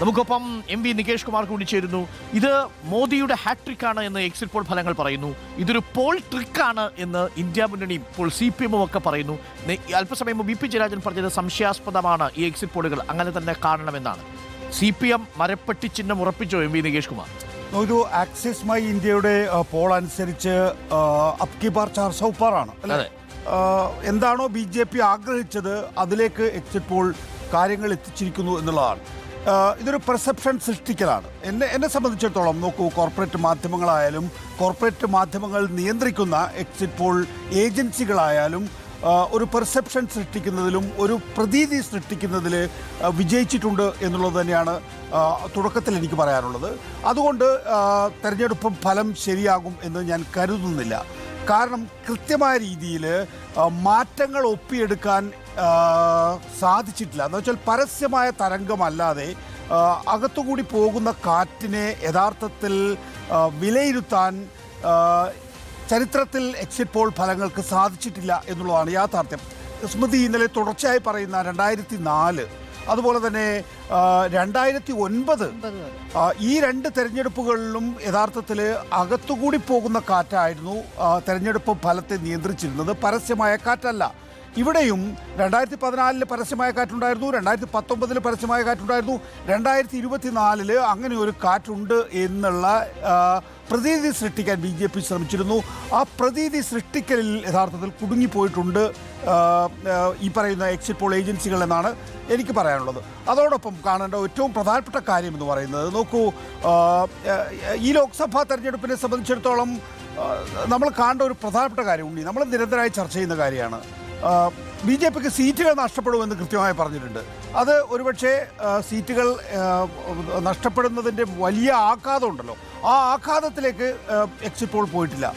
നമുക്കൊപ്പം M V Nikesh Kumar കൂടി ചേരുന്നു. ഇത് മോദിയുടെ ഹാട്രിക് ആണ് എന്ന് എക്സിറ്റ് പോൾ ഫലങ്ങൾ പറയുന്നു. ഇതൊരു പോൾ ട്രിക്ക് ആണ് എന്ന് ഇന്ത്യ മുന്നണി ഇപ്പോൾ സി പി എമ്മും ഒക്കെ പറയുന്നു. അല്പസമയം മുമ്പ് ബി പി ജയരാജൻ പറഞ്ഞത് സംശയാസ്പദമാണ് ഈ എക്സിറ്റ് പോളുകൾ അങ്ങനെ തന്നെ കാണണമെന്നാണ്. സി പി എം മരപ്പെട്ടി ചിഹ്നം ഉറപ്പിച്ചോ എം വി നികേഷ് കുമാർ? ഒരു ആക്സിസ് മൈ ഇന്ത്യയുടെ പോൾ അനുസരിച്ച് ബാർ ചാർ സൗ ആണ് അല്ലേ? എന്താണോ ബി ജെ പി ആഗ്രഹിച്ചത് അതിലേക്ക് എക്സിറ്റ് പോൾ കാര്യങ്ങൾ എത്തിച്ചിരിക്കുന്നു എന്നുള്ളതാണ്. ഇതൊരു പെർസെപ്ഷൻ സൃഷ്ടിക്കലാണ്. എന്നെ എന്നെ സംബന്ധിച്ചിടത്തോളം നോക്കൂ കോർപ്പറേറ്റ് മാധ്യമങ്ങളായാലും കോർപ്പറേറ്റ് മാധ്യമങ്ങൾ നിയന്ത്രിക്കുന്ന എക്സിറ്റ് പോൾ ഏജൻസികളായാലും ഒരു പെർസെപ്ഷൻ സൃഷ്ടിക്കുന്നതിലും ഒരു പ്രതീതി സൃഷ്ടിക്കുന്നതിൽ വിജയിച്ചിട്ടുണ്ട് എന്നുള്ളത് തന്നെയാണ് തുടക്കത്തിൽ എനിക്ക് പറയാനുള്ളത്. അതുകൊണ്ട് തെരഞ്ഞെടുപ്പ് ഫലം ശരിയാകും എന്ന് ഞാൻ കരുതുന്നില്ല. കാരണം കൃത്യമായ രീതിയിൽ മാറ്റങ്ങൾ ഒപ്പിയെടുക്കാൻ സാധിച്ചിട്ടില്ല. എന്ന് വെച്ചാൽ പരസ്യമായ തരംഗമല്ലാതെ അകത്തുകൂടി പോകുന്ന കാറ്റിനെ യഥാർത്ഥത്തിൽ വിലയിരുത്താൻ ചരിത്രത്തിൽ എക്സിറ്റ് പോൾ ഫലങ്ങൾക്ക് സാധിച്ചിട്ടില്ല എന്നുള്ളതാണ് യാഥാർത്ഥ്യം. സ്മൃതി ഇന്നലെ തുടർച്ചയായി പറയുന്ന രണ്ടായിരത്തി നാല് അതുപോലെ തന്നെ രണ്ടായിരത്തി ഒൻപത് ഈ രണ്ട് തെരഞ്ഞെടുപ്പുകളിലും യഥാർത്ഥത്തിൽ അകത്തുകൂടി പോകുന്ന കാറ്റായിരുന്നു തെരഞ്ഞെടുപ്പ് ഫലത്തെ നിയന്ത്രിച്ചിരുന്നത്. പരസ്യമായ കാറ്റല്ല. ഇവിടെയും രണ്ടായിരത്തി പതിനാലിൽ പരസ്യമായ കാറ്റുണ്ടായിരുന്നു രണ്ടായിരത്തി പത്തൊമ്പതിൽ പരസ്യമായ കാറ്റുണ്ടായിരുന്നു രണ്ടായിരത്തി ഇരുപത്തിനാലിൽ അങ്ങനെ ഒരു കാറ്റുണ്ട് എന്നുള്ള പ്രതീതി സൃഷ്ടിക്കാൻ ബി ജെ പി ശ്രമിച്ചിരുന്നു. ആ പ്രതീതി സൃഷ്ടിക്കലിൽ യഥാർത്ഥത്തിൽ കുടുങ്ങിപ്പോയിട്ടുണ്ട് ഈ പറയുന്ന എക്സിറ്റ് പോൾ ഏജൻസികൾ എന്നാണ് എനിക്ക് പറയാനുള്ളത്. അതോടൊപ്പം കാണേണ്ട ഏറ്റവും പ്രധാനപ്പെട്ട കാര്യം എന്ന് പറയുന്നത് നോക്കൂ ഈ ലോക്സഭാ തെരഞ്ഞെടുപ്പിനെ സംബന്ധിച്ചിടത്തോളം നമ്മൾ കാണേണ്ട ഒരു പ്രധാനപ്പെട്ട കാര്യം നമ്മൾ നിരന്തരമായി ചർച്ച ചെയ്യുന്ന കാര്യമാണ്. ബി ജെ പിക്ക് സീറ്റുകൾ നഷ്ടപ്പെടുമെന്ന് കൃത്യമായി പറഞ്ഞിട്ടുണ്ട്. അത് ഒരുപക്ഷെ സീറ്റുകൾ നഷ്ടപ്പെടുന്നതിന്റെ വലിയ ആഘാതം ഉണ്ടല്ലോ. ആ ആഘാതത്തിലേക്ക് എക്സിറ്റ് പോൾ പോയിട്ടില്ല.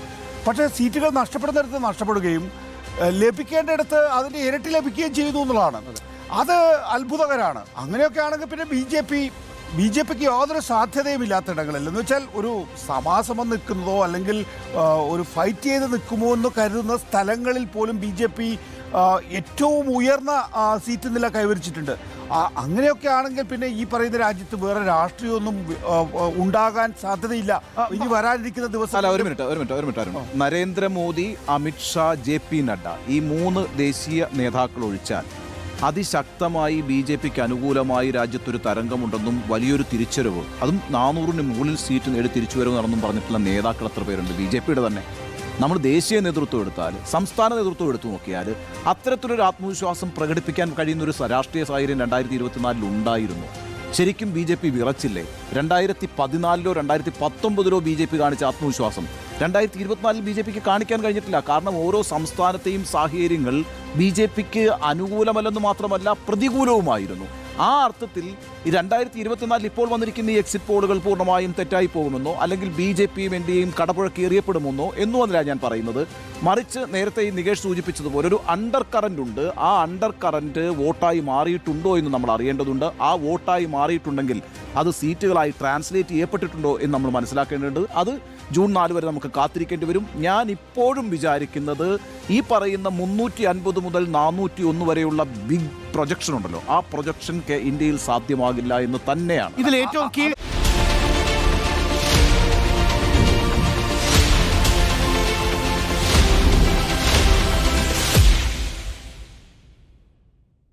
പക്ഷേ സീറ്റുകൾ നഷ്ടപ്പെടുന്നിടത്ത് നഷ്ടപ്പെടുകയും ലഭിക്കേണ്ടിടത്ത് അതിന്റെ ഇരട്ടി ലഭിക്കുകയും ചെയ്തു എന്നുള്ളതാണ്. അത് അത്ഭുതകരമാണ്. അങ്ങനെയൊക്കെ ആണെങ്കിൽ പിന്നെ B J P B J പിക്ക് യാതൊരു സാധ്യതയും ഇല്ലാത്തിടങ്ങളിൽ എന്ന് വെച്ചാൽ ഒരു സമാസമം നിൽക്കുന്നതോ അല്ലെങ്കിൽ ഒരു ഫൈറ്റ് ചെയ്ത് നിൽക്കുമോ എന്ന് കരുതുന്ന സ്ഥലങ്ങളിൽ പോലും ബി ജെ പി ഏറ്റവും ഉയർന്ന സീറ്റ് നില കൈവരിച്ചിട്ടുണ്ട്. അങ്ങനെയൊക്കെ ആണെങ്കിൽ പിന്നെ ഈ പറയുന്ന രാജ്യത്ത് വേറെ രാഷ്ട്രീയമൊന്നും ഉണ്ടാകാൻ സാധ്യതയില്ല. ഇനി വരാനിരിക്കുന്ന അല്ല ദിവസം ഒരു മിനിറ്റ് ഒരു മിനിറ്റ് ഒരു minute. Narendra Modi Amit Shah J P Nadda ഈ മൂന്ന് ദേശീയ നേതാക്കൾ ഒഴിച്ചാൽ അതിശക്തമായി ബി ജെ പിക്ക് അനുകൂലമായി രാജ്യത്തൊരു തരംഗമുണ്ടെന്നും വലിയൊരു തിരിച്ചറിവ്. അതും നാനൂറിന് മുകളിൽ സീറ്റ് നേടി തിരിച്ചുവരവ് നടന്നും പറഞ്ഞിട്ടുള്ള നേതാക്കൾ എത്ര പേരുണ്ട്? ബി ജെ പിയുടെ തന്നെ. നമ്മൾ ദേശീയ നേതൃത്വം എടുത്താൽ സംസ്ഥാന നേതൃത്വം എടുത്തു നോക്കിയാൽ അത്തരത്തിലൊരു ആത്മവിശ്വാസം പ്രകടിപ്പിക്കാൻ കഴിയുന്ന ഒരു രാഷ്ട്രീയ സാഹചര്യം രണ്ടായിരത്തി ഇരുപത്തിനാലിൽ ഉണ്ടായിരുന്നു. ശരിക്കും ബി ജെ പി വിറച്ചില്ലേ? രണ്ടായിരത്തി പതിനാലിലോ രണ്ടായിരത്തി പത്തൊമ്പതിലോ ബി ജെ പി കാണിച്ച ആത്മവിശ്വാസം. രണ്ടായിരത്തി ഇരുപത്തിനാലിൽ ബി ജെ പിക്ക് കാണിക്കാൻ കഴിഞ്ഞിട്ടില്ല. കാരണം ഓരോ സംസ്ഥാനത്തെയും സാഹചര്യങ്ങൾ ബി ജെ പിക്ക് അനുകൂലമല്ലെന്ന് മാത്രമല്ല പ്രതികൂലവുമായിരുന്നു. ആ അർത്ഥത്തിൽ രണ്ടായിരത്തി ഇരുപത്തിനാലിൽ ഇപ്പോൾ വന്നിരിക്കുന്ന ഈ എക്സിറ്റ് പോളുകൾ പൂർണമായും തെറ്റായി പോകുമെന്നോ അല്ലെങ്കിൽ ബി ജെ പിയും എൻ ഡി എയും കടപുഴക്കി എറിയപ്പെടുമെന്നോ എന്നും അല്ല ഞാൻ പറയുന്നത്. മറിച്ച് നേരത്തെ ഈ നികേഷ് സൂചിപ്പിച്ചതുപോലെ ഒരു അണ്ടർ കറന്റ് ഉണ്ട്. ആ അണ്ടർ കറന്റ് വോട്ടായി മാറിയിട്ടുണ്ടോ എന്ന് നമ്മൾ അറിയേണ്ടതുണ്ട്. ആ വോട്ടായി മാറിയിട്ടുണ്ടെങ്കിൽ അത് സീറ്റുകളായി ട്രാൻസ്ലേറ്റ് ചെയ്യപ്പെട്ടിട്ടുണ്ടോ എന്ന് നമ്മൾ മനസ്സിലാക്കേണ്ടതുണ്ട്. അത് ജൂൺ നാല് വരെ നമുക്ക് കാത്തിരിക്കേണ്ടി വരും. ഞാൻ ഇപ്പോഴും വിചാരിക്കുന്നത് ഈ പറയുന്ന മുന്നൂറ്റി അൻപത് മുതൽ നാനൂറ്റി ഒന്ന് വരെയുള്ള ബിഗ് പ്രൊജക്ഷൻ ഉണ്ടല്ലോ. ആ പ്രൊജക്ഷൻ ഇന്ത്യയിൽ സാധ്യമാകില്ല എന്ന് തന്നെയാണ്. ഇതിൽ ഏറ്റവും